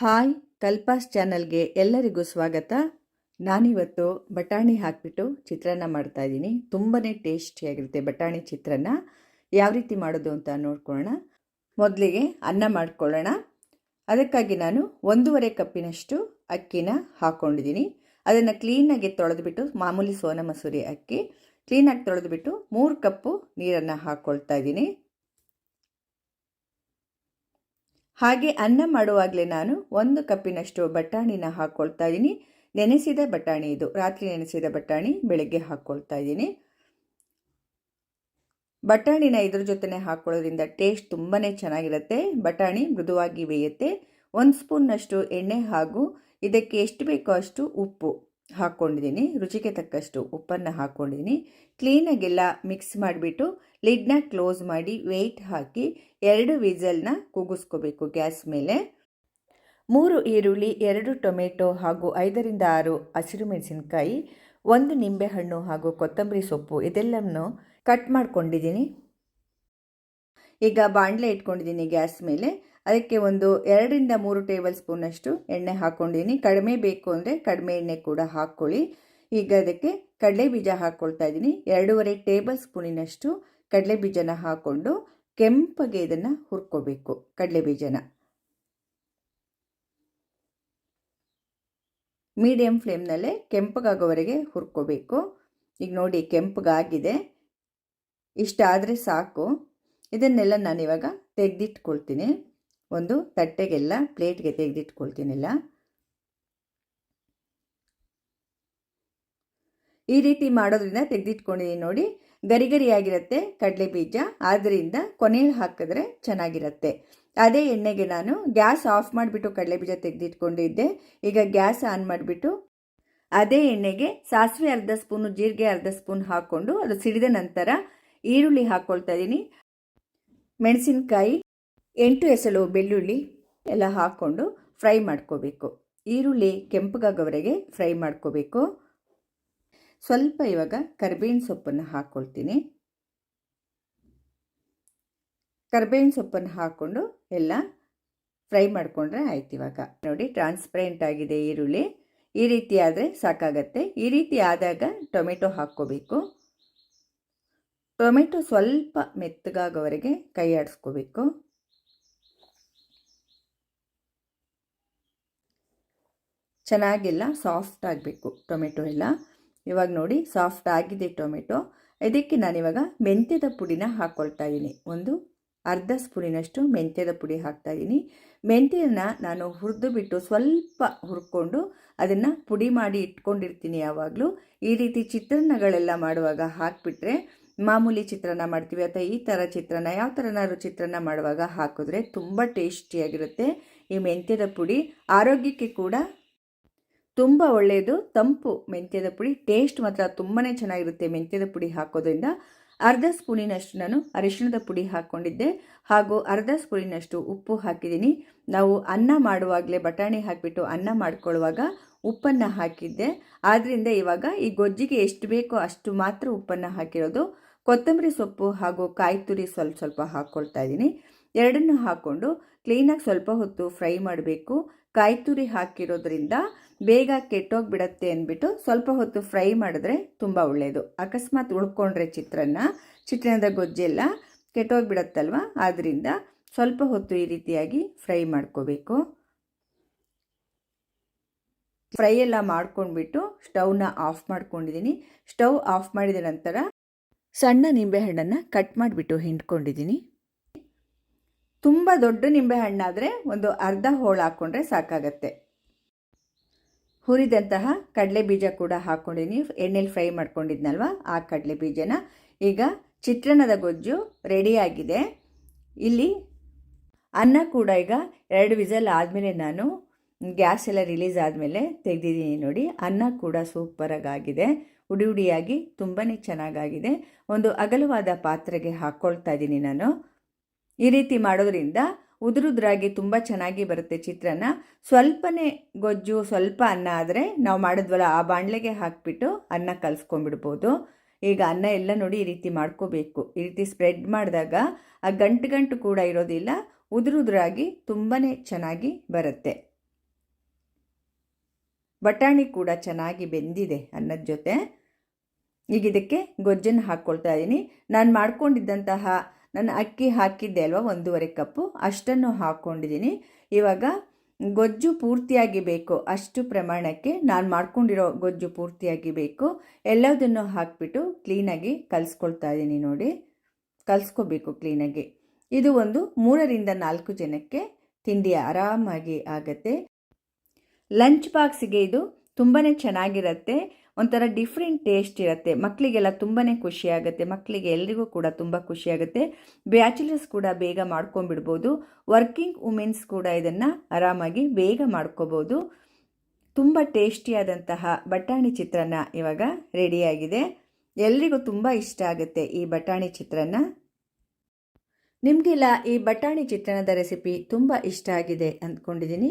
Hi ಕಲ್ಪಾಸ್ ಚಾನಲ್ಗೆ ಎಲ್ಲರಿಗೂ ಸ್ವಾಗತ. ನಾನಿವತ್ತು ಬಟಾಣಿ ಹಾಕಿಬಿಟ್ಟು ಚಿತ್ರಾನ್ನ ಮಾಡ್ತಾ ಇದ್ದೀನಿ. ತುಂಬಾ ಟೇಸ್ಟಿಯಾಗಿರುತ್ತೆ ಬಟಾಣಿ ಚಿತ್ರಾನ್ನ. ಯಾವ ರೀತಿ ಮಾಡೋದು ಅಂತ ನೋಡ್ಕೊಳ್ಳೋಣ. ಮೊದಲಿಗೆ ಅನ್ನ ಮಾಡ್ಕೊಳ್ಳೋಣ. ಅದಕ್ಕಾಗಿ ನಾನು ಒಂದೂವರೆ ಕಪ್ಪಿನಷ್ಟು ಅಕ್ಕಿನ ಹಾಕ್ಕೊಂಡಿದ್ದೀನಿ. ಅದನ್ನು ಕ್ಲೀನಾಗಿ ತೊಳೆದುಬಿಟ್ಟು ಮಾಮೂಲಿ ಸೋನಾ ಮಸೂರಿ ಅಕ್ಕಿ, ಕ್ಲೀನಾಗಿ ತೊಳೆದುಬಿಟ್ಟು ಮೂರು ಕಪ್ಪು ನೀರನ್ನು ಹಾಕ್ಕೊಳ್ತಾ ಇದ್ದೀನಿ. ಹಾಗೆ ಅನ್ನ ಮಾಡುವಾಗಲೇ ನಾನು ಒಂದು ಕಪ್ಪಿನಷ್ಟು ಬಟಾಣಿನ ಹಾಕ್ಕೊಳ್ತಾ ಇದ್ದೀನಿ. ನೆನೆಸಿದ ಬಟಾಣಿ ಇದು. ರಾತ್ರಿ ನೆನೆಸಿದ ಬಟಾಣಿ ಬೆಳಗ್ಗೆ ಹಾಕ್ಕೊಳ್ತಾ ಇದ್ದೀನಿ. ಬಟಾಣಿನ ಇದ್ರ ಜೊತೆನೆ ಹಾಕ್ಕೊಳ್ಳೋದ್ರಿಂದ ಟೇಸ್ಟ್ ತುಂಬಾ ಚೆನ್ನಾಗಿರುತ್ತೆ. ಬಟಾಣಿ ಮೃದುವಾಗಿ ಬೇಯುತ್ತೆ. ಒಂದು ಸ್ಪೂನ್ನಷ್ಟು ಎಣ್ಣೆ ಹಾಗೂ ಇದಕ್ಕೆ ಎಷ್ಟು ಬೇಕೋ ಅಷ್ಟು ಉಪ್ಪು. ಹಾಕ್ಕೊಂಡಿದ್ದೀನಿ. ರುಚಿಗೆ ತಕ್ಕಷ್ಟು ಉಪ್ಪನ್ನು ಹಾಕ್ಕೊಂಡಿದ್ದೀನಿ. ಕ್ಲೀನಾಗೆಲ್ಲ ಮಿಕ್ಸ್ ಮಾಡಿಬಿಟ್ಟು ಲಿಡ್ನ ಕ್ಲೋಸ್ ಮಾಡಿ ವೆಯ್ಟ್ ಹಾಕಿ ಎರಡು ವಿಸಲ್ನ ಕೂಗಿಸ್ಕೋಬೇಕು ಗ್ಯಾಸ್ ಮೇಲೆ. ಮೂರು ಈರುಳ್ಳಿ, ಎರಡು ಟೊಮೆಟೊ ಹಾಗೂ ಐದರಿಂದ ಆರು ಹಸಿರು ಮೆಣಸಿನಕಾಯಿ, ಒಂದು ನಿಂಬೆಹಣ್ಣು ಹಾಗೂ ಕೊತ್ತಂಬರಿ ಸೊಪ್ಪು ಇದೆಲ್ಲವನ್ನು ಕಟ್ ಮಾಡ್ಕೊಂಡಿದ್ದೀನಿ. ಈಗ ಬಾಣಲೆ ಇಟ್ಕೊಂಡಿದ್ದೀನಿ ಗ್ಯಾಸ್ ಮೇಲೆ. ಅದಕ್ಕೆ ಒಂದು ಎರಡರಿಂದ ಮೂರು ಟೇಬಲ್ ಸ್ಪೂನಷ್ಟು ಎಣ್ಣೆ ಹಾಕ್ಕೊಂಡಿದ್ದೀನಿ. ಕಡಿಮೆ ಬೇಕು ಅಂದರೆ ಕಡಿಮೆ ಎಣ್ಣೆ ಕೂಡ ಹಾಕ್ಕೊಳ್ಳಿ. ಈಗ ಅದಕ್ಕೆ ಕಡಲೆ ಬೀಜ ಹಾಕ್ಕೊಳ್ತಾ ಇದ್ದೀನಿ. ಎರಡೂವರೆ ಟೇಬಲ್ ಸ್ಪೂನಿನಷ್ಟು ಕಡಲೆ ಬೀಜನ ಹಾಕ್ಕೊಂಡು ಕೆಂಪಗೆ ಇದನ್ನು ಹುರ್ಕೋಬೇಕು, ಕಡಲೆ ಬೀಜನ. ಮೀಡಿಯಂ ಫ್ಲೇಮ್ನಲ್ಲೇ ಕೆಂಪಗಾಗೋವರೆಗೆ ಹುರ್ಕೋಬೇಕು. ಈಗ ನೋಡಿ ಕೆಂಪಗಾಗಿದೆ ಇಷ್ಟ ಆದರೆ ಸಾಕು. ಇದನ್ನೆಲ್ಲ ನಾನಿವಾಗ ತೆಗೆದಿಟ್ಕೊಳ್ತೀನಿ. ಒಂದು ತಟ್ಟೆಗೆಲ್ಲ ಪ್ಲೇಟ್ಗೆ ತೆಗೆದಿಟ್ಕೊಳ್ತೀನಿಲ್ಲ. ಈ ರೀತಿ ಮಾಡೋದ್ರಿಂದ ತೆಗೆದಿಟ್ಕೊಂಡಿದ್ದೀನಿ ನೋಡಿ. ಗರಿ ಗರಿಯಾಗಿರುತ್ತೆ ಕಡಲೆ ಬೀಜ ಆದ್ದರಿಂದ ಕೊನೆಯಲ್ಲಿ ಹಾಕಿದ್ರೆ ಚೆನ್ನಾಗಿರುತ್ತೆ. ಅದೇ ಎಣ್ಣೆಗೆ ನಾನು ಗ್ಯಾಸ್ ಆಫ್ ಮಾಡಿಬಿಟ್ಟು ಕಡಲೆ ಬೀಜ ತೆಗೆದಿಟ್ಕೊಂಡಿದ್ದೆ. ಈಗ ಗ್ಯಾಸ್ ಆನ್ ಮಾಡಿಬಿಟ್ಟು ಅದೇ ಎಣ್ಣೆಗೆ ಸಾಸಿವೆ ಅರ್ಧ ಸ್ಪೂನು, ಜೀರಿಗೆ ಅರ್ಧ ಸ್ಪೂನ್ ಹಾಕ್ಕೊಂಡು ಅದು ಸಿಡಿದ ನಂತರ ಈರುಳ್ಳಿ ಹಾಕ್ಕೊಳ್ತಾ ಇದ್ದೀನಿ. ಮೆಣಸಿನ್ಕಾಯಿ ಎಂಟು ಎಸಳು ಬೆಳ್ಳುಳ್ಳಿ ಎಲ್ಲ ಹಾಕ್ಕೊಂಡು ಫ್ರೈ ಮಾಡ್ಕೋಬೇಕು. ಈರುಳ್ಳಿ ಕೆಂಪಗಾಗೋವರೆಗೆ ಫ್ರೈ ಮಾಡ್ಕೋಬೇಕು. ಸ್ವಲ್ಪ ಇವಾಗ ಕರ್ಬೇವಿನ ಸೊಪ್ಪನ್ನು ಹಾಕ್ಕೊಳ್ತೀನಿ ಕರ್ಬೇವಿನ ಸೊಪ್ಪನ್ನು ಹಾಕ್ಕೊಂಡು ಎಲ್ಲ ಫ್ರೈ ಮಾಡಿಕೊಂಡ್ರೆ ಆಯ್ತು ಇವಾಗ. ನೋಡಿ ಟ್ರಾನ್ಸ್ಪರೆಂಟ್ ಆಗಿದೆ ಈರುಳ್ಳಿ. ಈ ರೀತಿ ಆದರೆ ಸಾಕಾಗತ್ತೆ. ಈ ರೀತಿ ಆದಾಗ ಟೊಮೆಟೊ ಹಾಕ್ಕೋಬೇಕು. ಟೊಮೆಟೊ ಸ್ವಲ್ಪ ಮೆತ್ತಗಾಗೋವರೆಗೆ ಕೈ ಆಡಿಸ್ಕೋಬೇಕು ಚೆನ್ನಾಗೆಲ್ಲ ಸಾಫ್ಟ್ ಆಗಬೇಕು ಟೊಮೆಟೊ ಎಲ್ಲ. ಇವಾಗ ನೋಡಿ ಸಾಫ್ಟ್ ಆಗಿದೆ ಟೊಮೆಟೊ. ಇದಕ್ಕೆ ನಾನಿವಾಗ ಮೆಂತ್ಯದ ಪುಡಿನ ಹಾಕ್ಕೊಳ್ತಾ ಇದ್ದೀನಿ ಒಂದು ಅರ್ಧ ಸ್ಪೂನಿನಷ್ಟು ಮೆಂತ್ಯದ ಪುಡಿ ಹಾಕ್ತಾ ಇದ್ದೀನಿ ಮೆಂತ್ಯನ ನಾನು ಹುರಿದು ಬಿಟ್ಟು ಸ್ವಲ್ಪ ಹುರ್ಕೊಂಡು ಅದನ್ನು ಪುಡಿ ಮಾಡಿ ಇಟ್ಕೊಂಡಿರ್ತೀನಿ ಯಾವಾಗಲೂ. ಈ ರೀತಿ ಚಿತ್ರಾನ್ನಗಳೆಲ್ಲ ಮಾಡುವಾಗ ಹಾಕಿಬಿಟ್ರೆ, ಮಾಮೂಲಿ ಚಿತ್ರಾನ್ನ ಮಾಡ್ತೀವಿ ಅಥವಾ ಈ ಥರ ಚಿತ್ರಾನ್ನ, ಯಾವ ಥರನಾದ್ರು ಚಿತ್ರಾನ್ನ ಮಾಡುವಾಗ ಹಾಕಿದ್ರೆ ತುಂಬ ಟೇಸ್ಟಿಯಾಗಿರುತ್ತೆ. ಈ ಮೆಂತ್ಯದ ಪುಡಿ ಆರೋಗ್ಯಕ್ಕೆ ಕೂಡ ತುಂಬ ಒಳ್ಳೆಯದು. ತಂಪು ಮೆಂತ್ಯದ ಪುಡಿ, ಟೇಸ್ಟ್ ಮಾತ್ರ ತುಂಬಾ ಚೆನ್ನಾಗಿರುತ್ತೆ ಮೆಂತ್ಯದ ಪುಡಿ ಹಾಕೋದ್ರಿಂದ. ಅರ್ಧ ಸ್ಪೂನಿನಷ್ಟು ನಾನು ಅರಿಶಿಣದ ಪುಡಿ ಹಾಕ್ಕೊಂಡಿದ್ದೆ ಹಾಗೂ ಅರ್ಧ ಸ್ಪೂನಿನಷ್ಟು ಉಪ್ಪು ಹಾಕಿದ್ದೀನಿ. ನಾವು ಅನ್ನ ಮಾಡುವಾಗಲೇ, ಬಟಾಣಿ ಹಾಕಿಬಿಟ್ಟು ಅನ್ನ ಮಾಡ್ಕೊಳ್ಳುವಾಗ ಉಪ್ಪನ್ನು ಹಾಕಿದ್ದೆ. ಆದ್ದರಿಂದ ಇವಾಗ ಈ ಗೊಜ್ಜಿಗೆ ಎಷ್ಟು ಬೇಕೋ ಅಷ್ಟು ಮಾತ್ರ ಉಪ್ಪನ್ನು ಹಾಕಿರೋದು. ಕೊತ್ತಂಬರಿ ಸೊಪ್ಪು ಹಾಗೂ ಕಾಯಿ ತುರಿ ಸ್ವಲ್ಪ ಸ್ವಲ್ಪ ಹಾಕ್ಕೊಳ್ತಾ ಇದ್ದೀನಿ. ಎರಡನ್ನು ಹಾಕ್ಕೊಂಡು ಕ್ಲೀನಾಗಿ ಸ್ವಲ್ಪ ಹೊತ್ತು ಫ್ರೈ ಮಾಡಬೇಕು. ಕಾಯಿ ತುರಿ ಹಾಕಿರೋದ್ರಿಂದ ಬೇಗ ಕೆಟ್ಟೋಗ್ಬಿಡತ್ತೆ ಅಂದ್ಬಿಟ್ಟು ಸ್ವಲ್ಪ ಹೊತ್ತು ಫ್ರೈ ಮಾಡಿದ್ರೆ ತುಂಬ ಒಳ್ಳೆಯದು ಅಕಸ್ಮಾತ್ ಉಳ್ಕೊಂಡ್ರೆ ಚಿತ್ರಾನ್ನ, ಚಿತ್ರಾನ್ನದ ಗೊಜ್ಜೆಲ್ಲ ಕೆಟ್ಟೋಗ್ಬಿಡತ್ತಲ್ವ? ಆದ್ದರಿಂದ ಸ್ವಲ್ಪ ಹೊತ್ತು ಈ ರೀತಿಯಾಗಿ ಫ್ರೈ ಮಾಡ್ಕೋಬೇಕು. ಫ್ರೈ ಎಲ್ಲ ಮಾಡ್ಕೊಂಡ್ಬಿಟ್ಟು ಸ್ಟವ್ನ ಆಫ್ ಮಾಡ್ಕೊಂಡಿದ್ದೀನಿ. ಸ್ಟವ್ ಆಫ್ ಮಾಡಿದ ನಂತರ ಸಣ್ಣ ನಿಂಬೆಹಣ್ಣನ್ನು ಕಟ್ ಮಾಡಿಬಿಟ್ಟು ಹಿಂಡ್ಕೊಂಡಿದ್ದೀನಿ. ತುಂಬ ದೊಡ್ಡ ನಿಂಬೆಹಣ್ಣಾದರೆ ಒಂದು ಅರ್ಧ ಹೋಳು ಹಾಕ್ಕೊಂಡ್ರೆ ಸಾಕಾಗತ್ತೆ. ಹುರಿದಂತಹ ಕಡಲೆ ಬೀಜ ಕೂಡ ಹಾಕ್ಕೊಂಡಿದ್ದೀನಿ ಎಣ್ಣೆಲಿ ಫ್ರೈ ಮಾಡ್ಕೊಂಡಿದ್ನಲ್ವ? ಆ ಕಡಲೆ ಬೀಜನ. ಈಗ ಚಿತ್ರಾನ್ನದ ಗೊಜ್ಜು ರೆಡಿಯಾಗಿದೆ ಇಲ್ಲಿ ಅನ್ನ ಕೂಡ ಈಗ ಎರಡು ವಿಸಲ್ ಆದಮೇಲೆ ನಾನು ಗ್ಯಾಸ್ ಎಲ್ಲ ರಿಲೀಸ್ ಆದಮೇಲೆ ತೆಗೆದಿದ್ದೀನಿ ನೋಡಿ. ಅನ್ನ ಕೂಡ ಸೂಪರಾಗಿದೆ ಉಡಿ ಉಡಿಯಾಗಿ ತುಂಬಾ ಚೆನ್ನಾಗಾಗಿದೆ. ಒಂದು ಅಗಲವಾದ ಪಾತ್ರೆಗೆ ಹಾಕ್ಕೊಳ್ತಾ ಇದ್ದೀನಿ ನಾನು. ಈ ರೀತಿ ಮಾಡೋದ್ರಿಂದ ಉದುರುದ್ರಾಗಿ ತುಂಬ ಚೆನ್ನಾಗಿ ಬರುತ್ತೆ ಚಿತ್ರಾನ್ನ. ಸ್ವಲ್ಪನೇ ಗೊಜ್ಜು, ಸ್ವಲ್ಪ ಅನ್ನ ಆದರೆ ನಾವು ಮಾಡಿದ್ವಲ್ಲ ಆ ಬಾಣಲೆಗೆ ಹಾಕಿಬಿಟ್ಟು ಅನ್ನ ಕಲಿಸ್ಕೊಂಡ್ಬಿಡ್ಬೋದು. ಈಗ ಅನ್ನ ಎಲ್ಲ ನೋಡಿ ಈ ರೀತಿ ಮಾಡ್ಕೋಬೇಕು. ಈ ರೀತಿ ಸ್ಪ್ರೆಡ್ ಮಾಡಿದಾಗ ಆ ಗಂಟು ಗಂಟು ಕೂಡ ಇರೋದಿಲ್ಲ, ಉದುರುದ್ರಾಗಿ ತುಂಬಾ ಚೆನ್ನಾಗಿ ಬರುತ್ತೆ. ಬಟಾಣಿ ಕೂಡ ಚೆನ್ನಾಗಿ ಬೆಂದಿದೆ ಅನ್ನದ ಜೊತೆ. ಈಗ ಇದಕ್ಕೆ ಗೊಜ್ಜನ್ನು ಹಾಕ್ಕೊಳ್ತಾ ಇದ್ದೀನಿ ನಾನು ಮಾಡ್ಕೊಂಡಿದ್ದಂತಹ ನನ್ನ ಅಕ್ಕಿ ಹಾಕಿದ್ದೆ ಅಲ್ವಾ, ಒಂದೂವರೆ ಕಪ್ಪು. ಅಷ್ಟನ್ನು ಹಾಕ್ಕೊಂಡಿದ್ದೀನಿ ಇವಾಗ ಗೊಜ್ಜು ಪೂರ್ತಿಯಾಗಿ ಬೇಕು. ಅಷ್ಟು ಪ್ರಮಾಣಕ್ಕೆ ನಾನು ಮಾಡ್ಕೊಂಡಿರೋ ಗೊಜ್ಜು ಪೂರ್ತಿಯಾಗಿ ಬೇಕು. ಎಲ್ಲದನ್ನು ಹಾಕಿಬಿಟ್ಟು ಕ್ಲೀನಾಗಿ ಕಲಿಸ್ಕೊಳ್ತಾ ಇದ್ದೀನಿ ನೋಡಿ. ಕಲಿಸ್ಕೋಬೇಕು ಕ್ಲೀನಾಗಿ. ಇದು ಒಂದು ಮೂರರಿಂದ ನಾಲ್ಕು ಜನಕ್ಕೆ ತಿಂಡಿ ಆರಾಮಾಗಿ ಆಗತ್ತೆ. ಲಂಚ್ ಬಾಕ್ಸಿಗೆ ಇದು ತುಂಬಾ ಚೆನ್ನಾಗಿರುತ್ತೆ. ಒಂಥರ ಡಿಫ್ರೆಂಟ್ ಟೇಸ್ಟ್ ಇರುತ್ತೆ. ಮಕ್ಕಳಿಗೆಲ್ಲ ತುಂಬಾ ಖುಷಿಯಾಗುತ್ತೆ. ಮಕ್ಕಳಿಗೆ ಎಲ್ರಿಗೂ ಕೂಡ ತುಂಬ ಖುಷಿಯಾಗುತ್ತೆ. ಬ್ಯಾಚುಲರ್ಸ್ ಕೂಡ ಬೇಗ ಮಾಡ್ಕೊಂಡ್ಬಿಡ್ಬೋದು. ವರ್ಕಿಂಗ್ ವುಮೆನ್ಸ್ ಕೂಡ ಇದನ್ನು ಆರಾಮಾಗಿ ಬೇಗ ಮಾಡ್ಕೋಬೋದು. ತುಂಬ ಟೇಸ್ಟಿಯಾದಂತಹ ಬಟಾಣಿ ಚಿತ್ರಾನ್ನ ಇವಾಗ ರೆಡಿಯಾಗಿದೆ ಎಲ್ರಿಗೂ ತುಂಬ ಇಷ್ಟ ಆಗುತ್ತೆ ಈ ಬಟಾಣಿ ಚಿತ್ರಾನ್ನ. ನಿಮಗೆಲ್ಲ ಈ ಬಟಾಣಿ ಚಿತ್ರಾನ್ನದ ರೆಸಿಪಿ ತುಂಬ ಇಷ್ಟ ಆಗಿದೆ ಅಂದ್ಕೊಂಡಿದ್ದೀನಿ